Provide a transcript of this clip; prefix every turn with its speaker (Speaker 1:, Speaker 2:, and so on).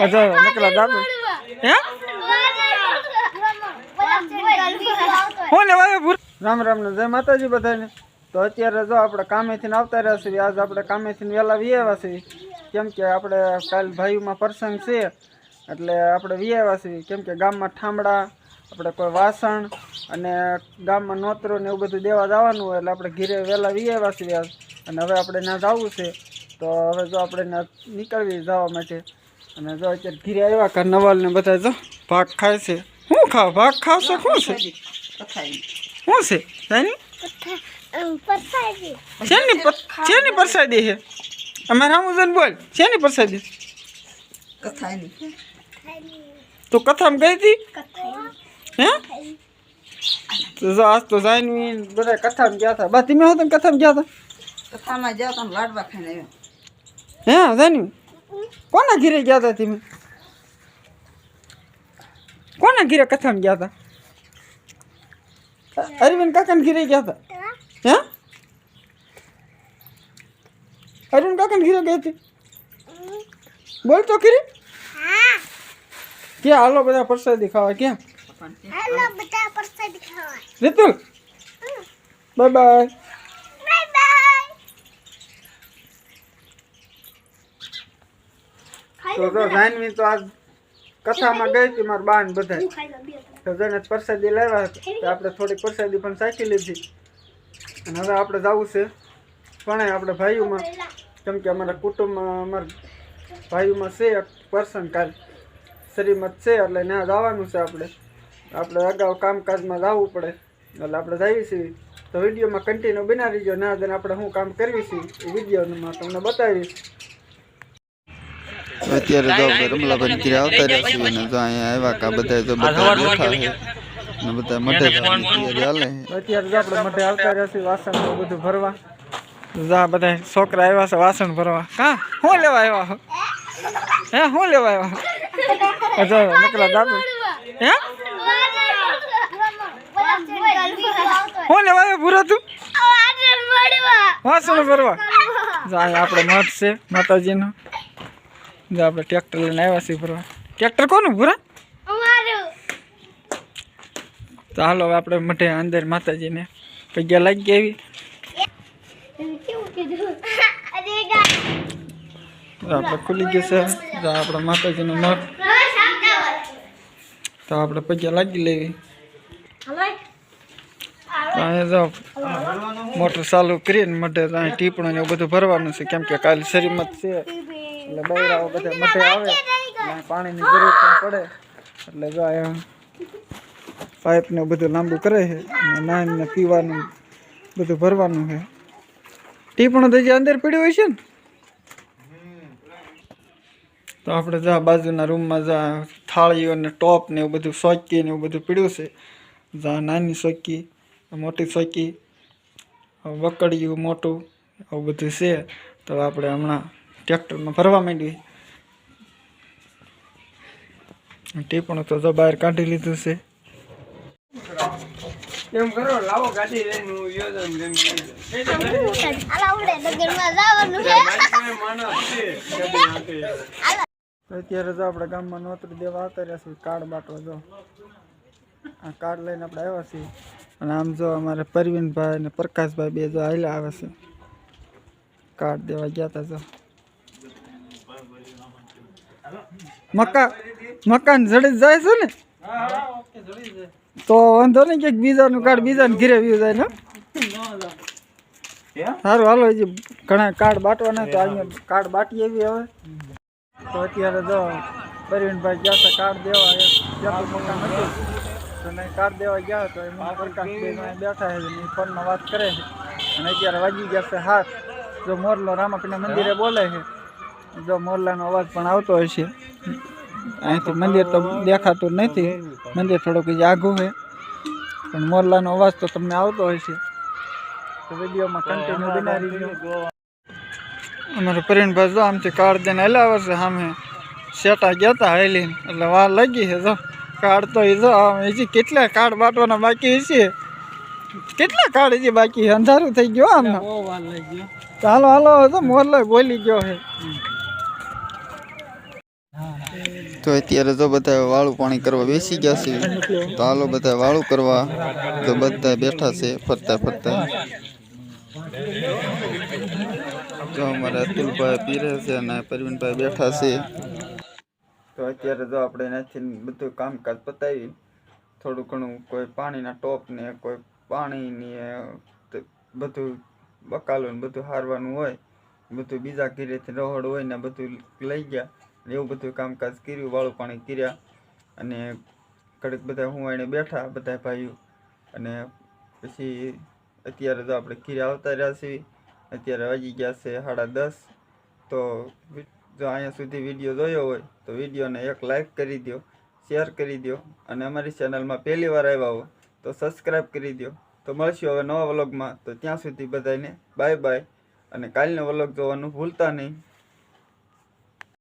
Speaker 1: અચ્છા નકલા દાદુ હે? હું લેવા રામ રામ ને જય માતાજી બધાને. તો અત્યારે જો આપણે કામેથી આવતા રહ્યા છીએ. આજ આપણે કામેથી વહેલા વી આવ્યા છીએ. કેમ કે આપણે કાલ ભાઈમાં પ્રસંગ છે. એટલે આપણે વી આવ્યા છીએ. કેમ કે ગામમાં ઠામડા આપણે કોઈ વાસણ અને ગામમાં નોતરો ને એવું બધું દેવા જવાનું હોય એટલે આપણે ઘીરે વહેલા વી આવ્યા છીએ અને હવે આપણે ત્યાં જવું છે. તો હવે જો આપણે ત્યાં નીકળવી જવા માટે. અને જો અત્યારે ઘીરે આવ્યા કા નવાલ ને બધા જો ભાગ ખાય છે. શું ખાવ? ભાગ ખાવશો? શું છે? શું છે? સાની શેની પર- શેની પ્રસાદી છે? અમારે રામુજન બોલ શેની પ્રસાદી? તો કથામાં ગઈ હતી? હે? તો જો આજ તો જાનવી ને બધા કથામાં ગયા હતા. બા તમે હું તમે કથામાં ગયા હતા?
Speaker 2: કથામાં જાઓ તમે લાડવા ખાઈને આવ્યો.
Speaker 1: હે જાનવી કોના ઘીરે ગયા હતા તમે? કોના ઘીરે કથામાં ગયા હતા અરવિંદ કાકાના ઘીરે ગયા હતા હે? અરવિંદ કાકાના ઘીરે ગઈ હતી બોલ તો ખરી. ક્યાં? હાલો બધા પ્રસાદી ખાવા ક્યાં? રીતુલ. બાય બાય તો તો જાનવી તો આજ કથામાં ગઈ હતી મારા બાન બધા તો જેને પ્રસાદી લાવ્યા તો આપણે થોડીક પ્રસાદી પણ સાચી લીધી. અને હવે આપણે જવું છે પણ આપણે ભાઈઓમાં. કેમ કે અમારા કુટુંબમાં અમારા ભાઈઓમાં છે એક પર્સન કાલ. શ્રીમત છે એટલે ત્યાં જવાનું છે આપણે. આપણે અગાઉ કામકાજમાં જવું પડે. એટલે આપણે જઈએ છીએ. તો વિડીયોમાં કન્ટિન્યુ બનાવી રહીજો ના આપણે શું કામ કરવી છીએ એ વિડીયોમાં તમને બતાવીશ.
Speaker 3: અત્યારે જો રમલાભાઈ ઘરે આવતા રહ્યા છીએ અને જો અહીંયા આવ્યા કા બધા જો બધા બેઠા છે. ને બધા હાલે છે
Speaker 1: અત્યારે જો આપણે મઠે આવતા રહ્યા છીએ વાસણ બધું ભરવા. જા બધા છોકરા આવ્યા છે વાસણ ભરવા. કા? શું લેવા આવ્યા હે? શું લેવા આવ્યા અચ્છા નકલા દાદુ. હે? શું લેવા આવ્યો ભૂરો તું? વાસણ ભરવા. જાય અહીંયા આપણે મઠ છે માતાજીનો. જો આપણે ટ્રેક્ટર લઈને આવ્યા છીએ ભરવા ટ્રેક્ટર કોનું ભૂરા તો હાલો હવે આપણે મઢે અંદર માતાજીને પગ્યા લાગી ગયા એવી તો આપણે ખુલી ગયું છે તો આપણે માતાજીનું મઠ તો આપણે પગ્યા લાગી લેવી તો અહીંયા જો મોટર ચાલુ કરીને મઢે તો અહીં ટીપણું ને એવું બધું ભરવાનું છે કેમ કે કાલે શરીમત છે એટલે બૈરાઓ બધા મઠે આવે. પાણીની જરૂર પણ પડે. એટલે જો અહીંયા પાઇપ ને બધું લાંબુ કરે છે. અને નાન ને પીવાનું બધું ભરવાનું છે. ટીપણું તો જે અંદર પીડ્યું હોય છે ને? તો આપણે જા બાજુના રૂમમાં જા થાળીઓ ને ટોપ ને એવું બધું સોકી ને એવું બધું પીડ્યું છે. જા નાની સોકી મોટી સોકી વકડિયું મોટું આવું બધું છે. તો આપણે હમણાં ટ્રેક્ટરમાં ભરવા માંડવી ટીપણું તો જો બહાર કાઢી લીધું છે. એમ કરો લાવો ગાડી લઈને હું યોજન અત્યારે જો આપણે ગામમાં નોતરી દેવા આવતા રહ્યા છીએ કાર્ડ બાટવા જો. આ કાર્ડ લઈને આપણે આવ્યા છીએ. અને આમ જો અમારે પરવીનભાઈ અને પ્રકાશભાઈ બે જો હાલ્યા આવે છે. કાર્ડ દેવા ગયા હતા જો. મકા મકાન જડી જાય છે ને? તો વાંધો નહીં કે બીજાનું કાર્ડ બીજાને ઘીરે વ્યુ જાય ને? સારું હાલો હજી ઘણા કાર્ડ બાટવાના તો અહીંયા કાર્ડ બાટી એવી હવે. તો અત્યારે જો પ્રવીણભાઈ ગયા હતા કાર્ડ દેવા એ જ્યાં મકાન હતું. તો નહીં કાર્ડ દેવા ગયા તો એમાં પ્રકાશભાઈ અહીં બેઠા છે ને ફોનમાં વાત કરે છે. અને અત્યારે વાગી ગયા છે હાથ. જો મોરલો રામાપીના મંદિરે બોલે છે. જો મોરલાનો અવાજ પણ આવતો હોય છે અહીંથી મંદિર તો દેખાતું નથી. મંદિર થોડુંક જ આઘું છે. પણ મોરલાનો અવાજ તો તમને આવતો છે તો વિડીયોમાં કન્ટિન્યુ બનાવી દીધો અમારે પરિણભાઈ જો આમથી કાર્ડ દઈને હલાવે છે સામે સેટા ગયા હતા હાલીને. એટલે વાર લાગી છે જો. કાર્ડ તો એ જો હજી કેટલા કાર્ડ બાટવાના બાકી છે કેટલા કાર્ડ હજી બાકી અંધારું થઈ ગયો આમ. ચાલો હાલો હાલો તો મોરલો બોલી ગયો છે.
Speaker 3: તો અત્યારે જો બધા વાળું પાણી કરવા બેસી ગયા છે. તો હાલો બધા વાળું કરવા તો બધા બેઠા છે, ફરતા ફરતા. જો અમારે અતુલભાઈ પીરે છે અને પરવીનભાઈ બેઠા છે. તો અત્યારે જો આપણે એનાથી બધું કામકાજ પતાવી, થોડું ઘણું કોઈ પાણીના ટોપ ને કોઈ પાણીની બધું બકાલું બધું હારવાનું હોય, બધું બીજા ઘરેથી રહોડ હોય ને બધું લઈ ગયા. એવું બધું કામકાજ કર્યું, વાળું પાણી કર્યા અને કડક બધા હું એને બેઠા બધા ભાઈઓ. અને પછી અત્યારે તો આપણે ઘીરે આવતા રહ્યા છીએ. અત્યારે વાગી ગયા છે સાડા દસ. તો જો અહીંયા સુધી વીડિયો જોયો હોય તો વિડીયોને એક લાઈક કરી દો શેર કરી દો અને અમારી ચેનલમાં પહેલી વાર આવ્યા હો તો સબસ્ક્રાઈબ કરી દો તો મળશું હવે નવા વ્લોગમાં. તો ત્યાં સુધી બધાને બાય બાય અને કાલનો વ્લોગ જોવાનું ભૂલતા નહીં.